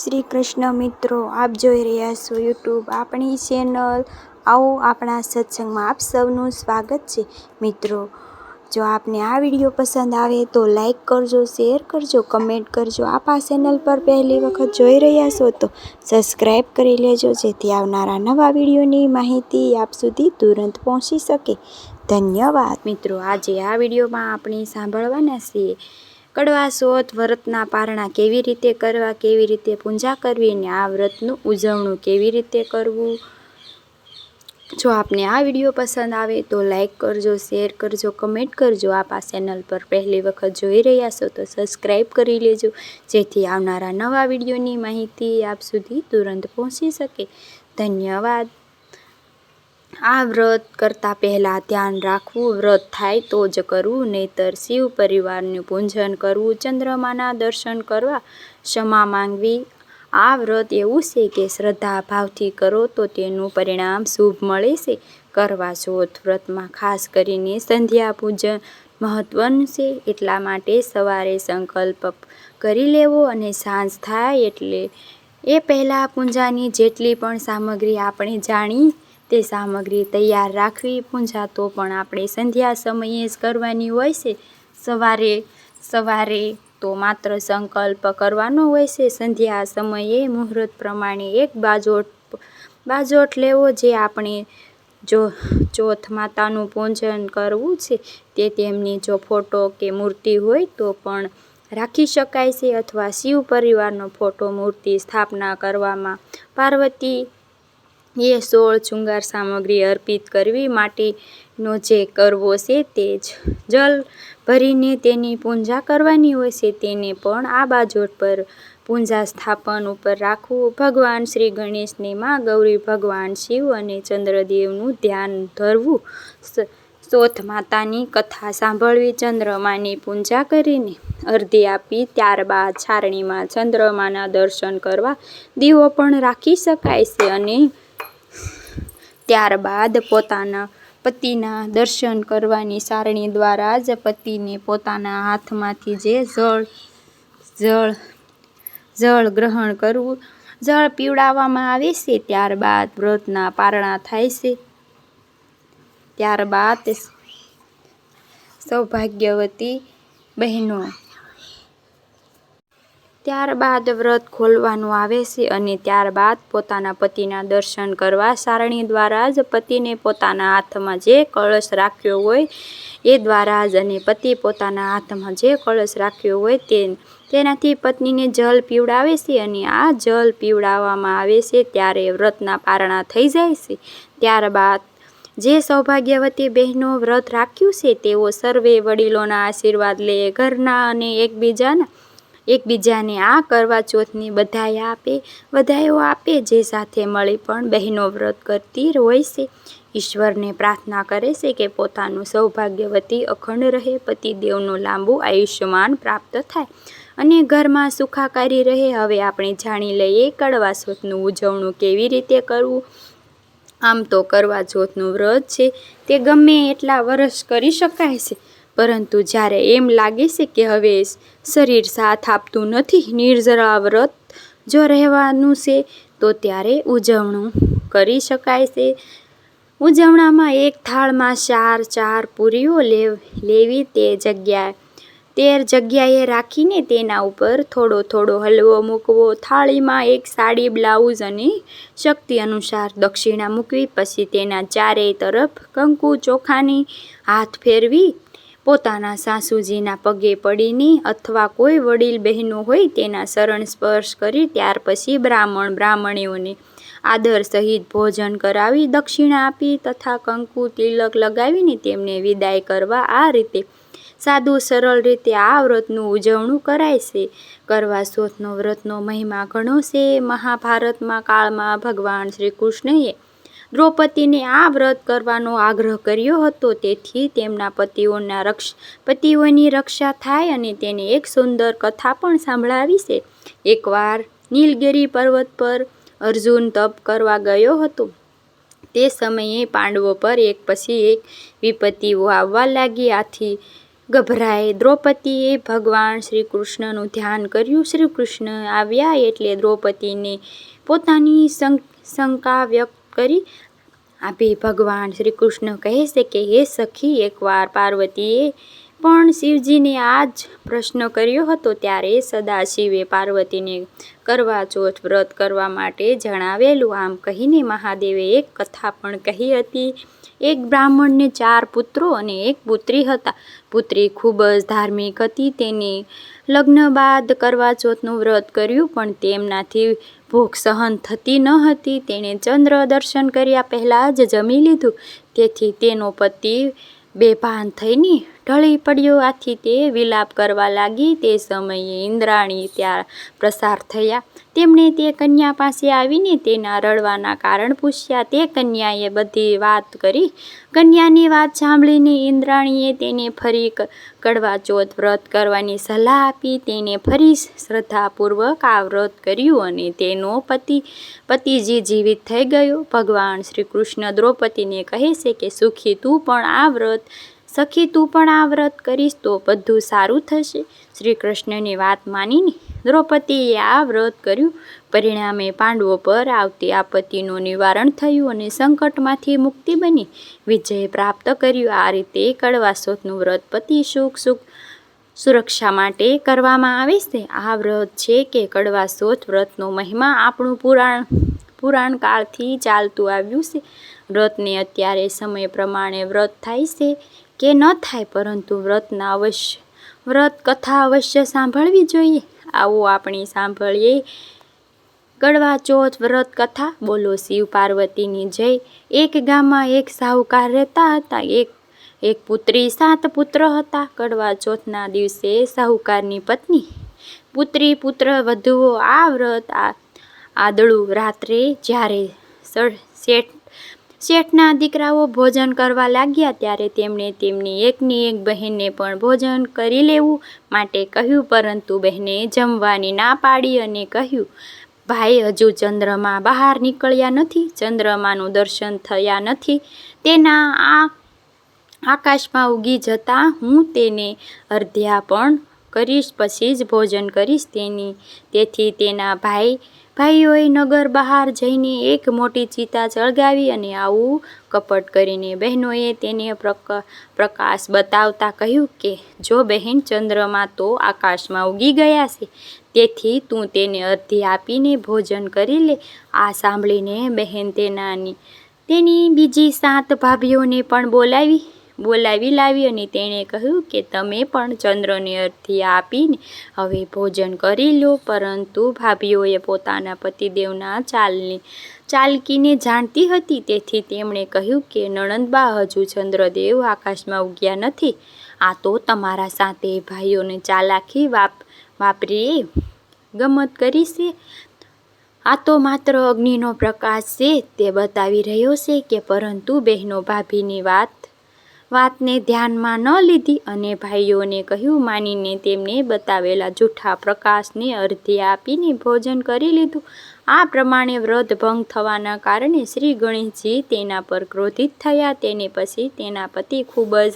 શ્રી કૃષ્ણ મિત્રો, આપ જોઈ રહ્યા છો યુટ્યુબ આપણી ચેનલ આવો આપણા સત્સંગમાં આપ સૌનું સ્વાગત છે. મિત્રો, જો આપને આ વીડિયો પસંદ આવે તો લાઈક કરજો શેર કરજો કમેન્ટ કરજો. આપ આ ચેનલ પર પહેલી વખત જોઈ રહ્યા છો તો સબસ્ક્રાઈબ કરી લેજો, જેથી આવનારા નવા વિડીયોની માહિતી આપ સુધી તુરંત પહોંચી શકે. ધન્યવાદ. મિત્રો, આજે આ વિડીયોમાં આપણે સાંભળવાના છીએ કડવા સોત વ્રતના પારણા કેવી રીતે કરવા, કેવી રીતે પૂજા કરવી અને આ વ્રતનું ઉજવણું કેવી રીતે કરવું? જો આપને આ વીડિયો પસંદ આવે તો લાઈક કરજો, શેર કરજો, કમેન્ટ કરજો. આપ આ ચેનલ પર પહેલી વખત જોઈ રહ્યા છો તો સબસ્ક્રાઈબ કરી લેજો, જેથી આવનારા નવા વિડીયોની માહિતી આપ સુધી તુરંત પહોંચી શકે. ધન્યવાદ. આ વ્રત કરતાં પહેલાં ધ્યાન રાખવું વ્રત થાય તો જ કરવું, નહીતર શિવ પરિવારનું પૂજન કરવું, ચંદ્રમાના દર્શન કરવા ક્ષમા માંગવી. આ વ્રત એવું છે કે શ્રદ્ધા ભાવથી કરો તો તેનું પરિણામ શુભ મળે છે. કરવા ચોથ વ્રતમાં ખાસ કરીને સંધ્યા પૂજન મહત્વનું છે. એટલા માટે સવારે સંકલ્પ કરી લેવો અને સાંજ થાય એટલે એ પહેલાં પૂજાની જેટલી પણ સામગ્રી આપણે જાણી તે સામગ્રી તૈયાર રાખવી, પૂજા તો પણ આપણે સંધ્યા સમયે જ કરવાની હોય છે. સવારે સવારે તો માત્ર સંકલ્પ કરવાનો હોય છે. સંધ્યા સમયે મુહૂર્ત પ્રમાણે એક બાજોટ બાજોટ લેવો જે આપણે જો, ચોથ માતાનું પૂજન કરવું છે, તે તેમની જો ફોટો કે મૂર્તિ હોય તો પણ રાખી શકાય છે. અથવા શિવ પરિવારનો ફોટો મૂર્તિ સ્થાપના કરવામાં પાર્વતી એ સોળ શૃંગાર સામગ્રી અર્પિત કરવી માટેનો જે કરવો છે તે જ. જલ ભરીને તેની પૂજા કરવાની હોય છે તેને પણ આ બાજોટ પર પૂજા સ્થાપન ઉપર રાખવું. ભગવાન શ્રી ગણેશને માં ગૌરી ભગવાન શિવ અને ચંદ્રદેવનું ધ્યાન ધરવું. સોથ માતાની કથા સાંભળવી ચંદ્રમાની પૂજા કરીને અર્ધી આપી ત્યારબાદ છારણીમાં ચંદ્રમાના દર્શન કરવા દીવો પણ રાખી શકાય છે અને ત્યારબાદ પોતાના પતિના દર્શન કરવાની સારણી દ્વારા જ પતિને પોતાના હાથમાંથી જે જળ જળ જળ ગ્રહણ કરવું, જળ પીવડાવવામાં આવે છે, ત્યારબાદ વ્રતના પારણા થાય છે. ત્યારબાદ સૌભાગ્યવતી બહેનો ત્યારબાદ વ્રત ખોલવાનું આવે છે અને ત્યારબાદ પોતાના પતિના દર્શન કરવા સારણી દ્વારા જ પતિને પોતાના હાથમાં જે કળશ રાખ્યો હોય એ દ્વારા જ અને પતિ પોતાના હાથમાં જે કળશ રાખ્યો હોય તે તેનાથી પત્નીને જલ પીવડાવે છે અને આ જલ પીવડાવવામાં આવે છે ત્યારે વ્રતના પારણા થઈ જાય છે. ત્યારબાદ જે સૌભાગ્યવતી બહેનો વ્રત રાખ્યું છે તેઓ સર્વે વડીલોના આશીર્વાદ લે, ઘરના અને એકબીજાના એકબીજાને આ કરવા ચોથની બધાઈ આપે બધાઈઓ આપે, જે સાથે મળી પણ બહેનો વ્રત કરતી હોય છે. ઈશ્વરને પ્રાર્થના કરે છે કે પોતાનું સૌભાગ્યવતી અખંડ રહે, પતિદેવનું લાંબુ આયુષ્યમાન પ્રાપ્ત થાય અને ઘરમાં સુખાકારી રહે. હવે આપણે જાણી લઈએ કડવા ચોથનું ઉજવણું કેવી રીતે કરવું. આમ તો કરવા ચોથનું વ્રત છે, તે ગમે એટલા વર્ષ કરી શકાય છે પરંતુ જ્યારે એમ લાગે છે કે હવે શરીર સાથ આપતું નથી, નિર્જરા વ્રત જો રહેવાનું છે, તો ત્યારે ઉજવણું કરી શકાય છે. ઉજવણામાં એક થાળમાં ચાર ચાર પૂરીઓ લેવી તે જગ્યાએ. તેર જગ્યાએ રાખીને તેના ઉપર થોડો થોડો હલવો મૂકવો. થાળીમાં એક સાડી, બ્લાઉઝ અને શક્તિ અનુસાર દક્ષિણા મૂકવી. પછી તેના ચારેય તરફ કંકુ ચોખાની હાથ ફેરવી પોતાના સાસુજીના પગે પડીને અથવા કોઈ વડીલ બહેનો હોય તેના શરણ સ્પર્શ કરી ત્યાર પછી બ્રાહ્મણ બ્રાહ્મણીઓને આદર સહિત ભોજન કરાવી દક્ષિણા આપી તથા કંકુ તિલક લગાવીને તેમને વિદાય કરવા આ રીતે સાદું સરળ રીતે આ વ્રતનું ઉજવણું કરાય છે. કરવા ચોથનો વ્રતનો મહિમા ઘણો છે. મહાભારતમાં કાળમાં ભગવાન શ્રી કૃષ્ણએ દ્રૌપદીને આ વ્રત કરવાનો આગ્રહ કર્યો હતો. તેથી તેમના પતિઓના રક્ષ, પતિઓની રક્ષા થાય અને તેને એક સુંદર કથા પણ સંભળાવી છે. એકવાર નીલગિરી પર્વત પર અર્જુન તપ કરવા ગયો હતો. તે સમયે પાંડવો પર એક પછી એક વિપત્તિઓ આવવા લાગી. આથી ગભરાએ દ્રૌપદીએ ભગવાન શ્રી કૃષ્ણનું ધ્યાન કર્યું. શ્રી કૃષ્ણ આવ્યા એટલે દ્રૌપદીને પોતાની શંકા વ્યક્ત કરી આપી ભગવાન શ્રી કૃષ્ણ કહે છે કે, હે સખી, એકવાર પાર્વતીએ પણ શિવજીને આ જ પ્રશ્ન કર્યો હતો ત્યારે સદાશિવે પાર્વતીને કરવા ચોથ વ્રત કરવા માટે જણાવેલું. આમ કહીને મહાદેવે એક કથા પણ કહી હતી. એક બ્રાહ્મણને ચાર પુત્રો અને એક પુત્રી હતા. પુત્રી ખૂબ જ ધાર્મિક હતી. તેને લગ્ન બાદ કરવા ચોથનું વ્રત કર્યું, પણ તેમનાથી ભૂખ સહન થતી ન હતી. તેણે ચંદ્ર દર્શન કર્યા પહેલાં જ જમી લીધું. તેથી તેનો પતિ બેભાન થઈને ઢળી પડ્યો. આથી તે વિલાપ કરવા લાગી. તે સમયે ઇન્દ્રાણી ત્યાં પ્રસાર થયા. તેમણે તે કન્યા પાસે આવીને તેના રડવાના કારણ પૂછ્યા. તે કન્યાએ બધી વાત કરી. કન્યાની વાત સાંભળીને ઇન્દ્રાણીએ તેને ફરી કડવા ચોથ વ્રત કરવાની સલાહ આપી. તેને ફરી શ્રદ્ધાપૂર્વક આ વ્રત કર્યું અને તેનો પતિ, પતિજી જીવિત થઈ ગયો. ભગવાન શ્રી કૃષ્ણ દ્રૌપદીને કહે છે કે, સુખી તું પણ આ વ્રત સખી તું પણ આ વ્રત કરીશ તો બધું સારું થશે. શ્રી કૃષ્ણની વાત માનીને દ્રૌપદીએ આ વ્રત કર્યું. પરિણામે પાંડવો પર આવતી આપત્તિનું નિવારણ થયું અને સંકટમાંથી મુક્તિ બની. વિજય પ્રાપ્ત કર્યું. આ રીતે કડવાસોતનું વ્રત પતિ સુખ સુખ સુરક્ષા માટે કરવામાં આવે છે. આ વ્રત છે કે કડવાસોત વ્રતનો મહિમા આપણું પુરાણ પુરાણ કાળથી ચાલતું આવ્યું છે. વ્રતને અત્યારે સમય પ્રમાણે વ્રત થાય છે. કે ન થાય, પરંતુ વ્રતના અવશ્ય, વ્રત કથા અવશ્ય સાંભળવી જોઈએ. આવો આપણે સાંભળીએ. કડવા ચોથ વ્રત કથા. બોલો શિવ પાર્વતીની જય. એક ગામમાં એક સાહુકાર રહેતા હતા. એક એક પુત્રી સાત પુત્ર હતા. કડવા ચોથના દિવસે સાહુકારની પત્ની, પુત્રી પુત્ર વધુઓ આ વ્રત આ, આદળું રાત્રે જ્યારે શેઠ શેઠના દીકરાઓ ભોજન કરવા લાગ્યા ત્યારે તેમણે તેમની એકની એક બહેનને પણ ભોજન કરી લેવું માટે કહ્યું, પરંતુ બહેને જમવાની ના પાડી અને કહ્યું, ભાઈ, હજુ ચંદ્રમા બહાર નીકળ્યા નથી, ચંદ્રમાનું દર્શન થયા નથી. તેના આ આકાશમાં ઉગી જતાં હું તેને અર્ધ્યા પણ કરીશ, પછી જ ભોજન કરીશ. તેની તેથી તેના ભાઈ ભાઈઓએ નગર બહાર જઈને એક મોટી ચિતા સળગાવી અને આવું કપટ કરીને બહેનોએ તેને પ્રક- પ્રકાશ બતાવતા કહ્યું કે, જો બહેન ચંદ્રમાં તો આકાશમાં ઉગી ગયા છે, તેથી તું તેને અર્ધી આપીને ભોજન કરી લે. આ સાંભળીને બહેન તેનાની, તેની બીજી સાત ભાભીઓને પણ બોલાવી બોલાવી લાવી અને તેણે કહ્યું કે તમે પણ ચંદ્રને અર્થી આપીને હવે ભોજન કરી લો. પરંતુ ભાભીઓએ પોતાના પતિદેવના ચાલની ચાલકીને જાણતી હતી. તેથી તેમણે કહ્યું કે, નણંદબા, હજુ ચંદ્રદેવ આકાશમાં ઉગ્યા નથી. આ તો તમારા સાથે ભાઈઓને ચાલાકી વાપ વાપરીએ ગમત કરી છે. આ તો માત્ર અગ્નિનો પ્રકાશ છે. તે બતાવી રહ્યો છે કે પરંતુ બહેનો ભાભીની વાત વાતને ધ્યાનમાં ન લીધી અને ભાઈઓને કહ્યું, માનીને તેમને બતાવેલા જૂઠા પ્રકાશને અર્ધે આપીને ભોજન કરી લીધું. આ પ્રમાણે વ્રત ભંગ થવાના કારણે શ્રી ગણેશજી તેના પર ક્રોધિત થયા. તેને પછી તેના પતિ ખૂબ જ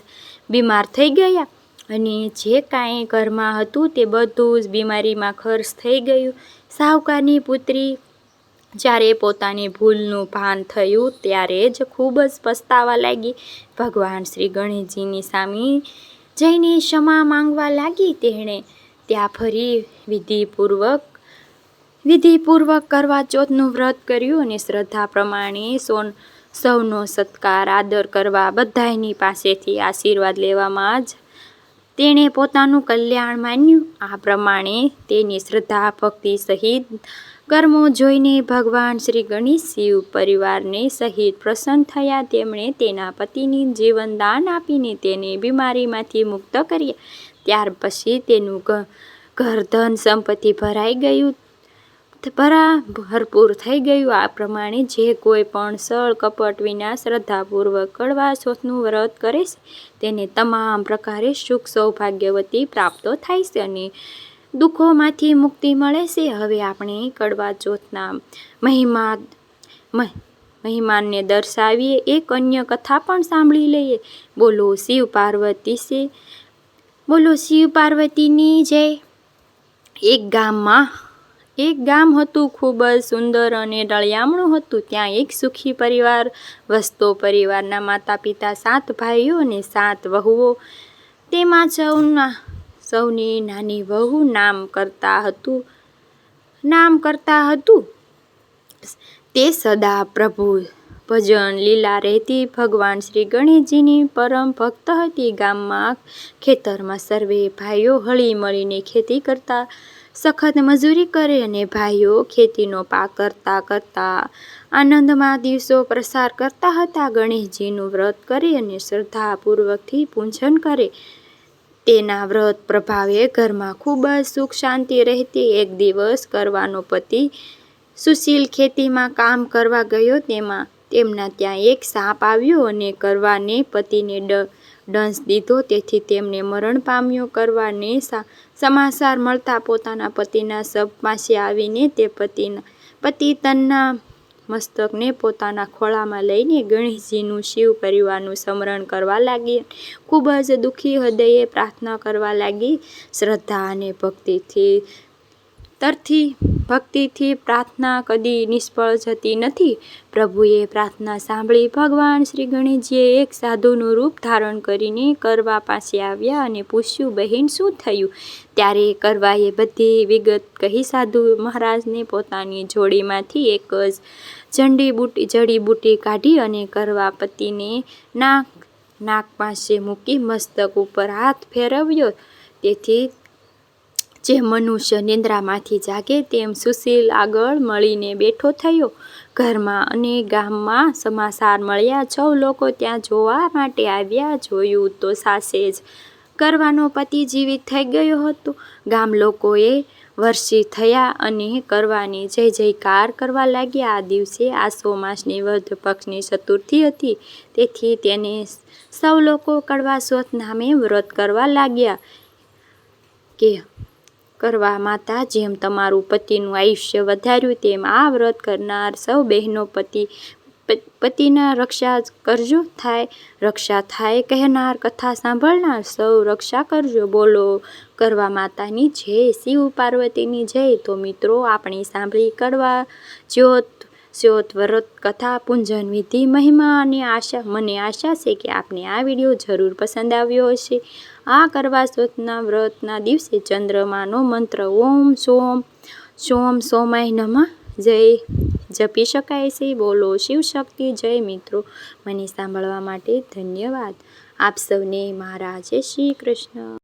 બીમાર થઈ ગયા અને જે કાંઈ ઘરમાં હતું તે બધું જ બીમારીમાં ખર્ચ થઈ ગયું. સાવકારની પુત્રી જ્યારે પોતાની ભૂલનું ભાન થયું ત્યારે જ ખૂબ જ પસ્તાવા લાગી. ભગવાન શ્રી ગણેશજીની સામે જઈને ક્ષમા માંગવા લાગી તેણે. ત્યાં ફરી વિધિપૂર્વક વિધિપૂર્વક કરવા ચોથનું વ્રત કર્યું અને શ્રદ્ધા પ્રમાણે સોન, સૌનો સત્કાર, આદર કરવા બધાયની પાસેથી આશીર્વાદ લેવામાં જ તેણે પોતાનું કલ્યાણ માન્યું. આ પ્રમાણે તેની શ્રદ્ધા, ભક્તિ સહિત કર્મો જોઈને ભગવાન શ્રી ગણેશ શિવ પરિવારને સહિત પ્રસન્ન થયા. તેમણે તેના પતિની જીવનદાન આપીને તેને બીમારીમાંથી મુક્ત કર્યા. ત્યાર પછી તેનું ઘર ધન સંપત્તિ ભરાઈ ગયું. ભરા, ભરપૂર થઈ ગયું. આ પ્રમાણે જે કોઈ પણ સળ, કપટ વિના શ્રદ્ધાપૂર્વક કડવા ચોથનું વ્રત કરે છે, તેને તમામ પ્રકારે સુખ સૌભાગ્યવતી પ્રાપ્ત થાય છે અને દુઃખોમાંથી મુક્તિ મળે છે. હવે આપણે કડવા ચોથના મહિમા મહ- મહિમાનને દર્શાવીએ. એક અન્ય કથા પણ સાંભળી લઈએ. બોલો શિવ પાર્વતી છે. બોલો શિવ પાર્વતીની જય. એક ગામમાં, એક ગામ હતું ખૂબ જ સુંદર અને રળિયામણું હતું. ત્યાં એક સુખી પરિવાર, વસતો પરિવારના માતા પિતા સાત ભાઈઓ અને સાત વહુઓ. તેમાં સૌના સૌની નાની વહુ નામ કરતા હતું. નામ કરતા હતું. તે સદા પ્રભુ ભજન લીલા રહેતી ભગવાન શ્રી ગણેશજીની પરમ ભક્ત હતી. ગામમાં ખેતરમાં સર્વે ભાઈઓ હળી મળીને ખેતી કરતા, સખત મજૂરી કરે અને ભાઈઓ ખેતીનો પાક કરતા કરતા આનંદમાં દિવસો પ્રસાર કરતા હતા. ગણેશજીનું વ્રત કરે અને શ્રદ્ધાપૂર્વકથી પૂજન કરે. તેના વ્રત પ્રભાવે ઘરમાં ખૂબ જ સુખ શાંતિ રહેતી એક દિવસ કરવાનો પતિ સુશીલ ખેતીમાં કામ કરવા ગયો. તેમાં તેમના ત્યાં એક સાપ આવ્યો અને કરવાને પતિને ડ દંશ દીધો. તેથી તેમને મરણ પામ્યો. કરવાને સમાચાર મળતા પોતાના પતિના શબ પાસે આવીને તે પતિના, પતિ તનના મસ્તકને પોતાના ખોળામાં લઈને ગણેશજીનું શિવ પરિવારનું સ્મરણ કરવા લાગી. ખૂબ જ દુઃખી હૃદયે પ્રાર્થના કરવા લાગી. શ્રદ્ધા અને ભક્તિથી તરથી ભક્તિથી પ્રાર્થના કદી નિષ્ફળ જતી નથી. પ્રભુએ પ્રાર્થના સાંભળી ભગવાન શ્રી ગણેશજીએ એક સાધુનું રૂપ ધારણ કરીને કરવા પાસે આવ્યા અને પૂછ્યું, બહેન, શું થયું? ત્યારે કરવાએ બધી વિગત કહી સાધુ મહારાજને પોતાની જોડીમાંથી એક જ જડીબુટી જડીબુટી કાઢી અને કરવા પતિને નાક નાક પાસે મૂકી મસ્તક ઉપર હાથ ફેરવ્યો. તેથી જે મનુષ્ય નિંદ્રામાંથી જાગે તેમ સુશીલ આગળ મળીને બેઠો થયો. ઘરમાં અને ગામમાં સમાચાર મળ્યા. સૌ લોકો ત્યાં જોવા માટે આવ્યા. જોયું તો સાસે જ કરવાનો પતિ જીવિત થઈ ગયો હતો. ગામ લોકોએ વર્ષી થયા અને કરવાની જય જયકાર કરવા લાગ્યા. આ દિવસે આસો માસની વધ પક્ષની ચતુર્થી હતી. તેથી તેને સૌ લોકો કડવા સ્વત નામે વ્રત કરવા લાગ્યા કે કરવા માતા, જેમ તમારું પતિનું આયુષ્ય વધાર્યું, તેમ આ વ્રત કરનાર સૌ બહેનો પતિ પતિના રક્ષા કરજો થાય, રક્ષા થાય કહેનાર કથા સાંભળનાર સૌ રક્ષા કરજો, બોલો કરવા માતાની જય. શિવ પાર્વતીની જય. તો મિત્રો, આપણે સાંભળી કરવા જ્યોત જ્યોત વ્રત કથા પૂંજન વિધિ મહિમા અને આશા, મને આશા છે કે આપને આ વીડિયો જરૂર પસંદ આવ્યો હશે. આ કરવા ચોથના વ્રતના દિવસે ચંદ્રમાનો મંત્ર ઓમ સોમ સોમ સોમાય નમઃ. જય, જપી શકાય છે. બોલો શિવ શક્તિ. જય મિત્રો, મને સાંભળવા માટે ધન્યવાદ. આપ સૌને મહારાજે શ્રી કૃષ્ણ.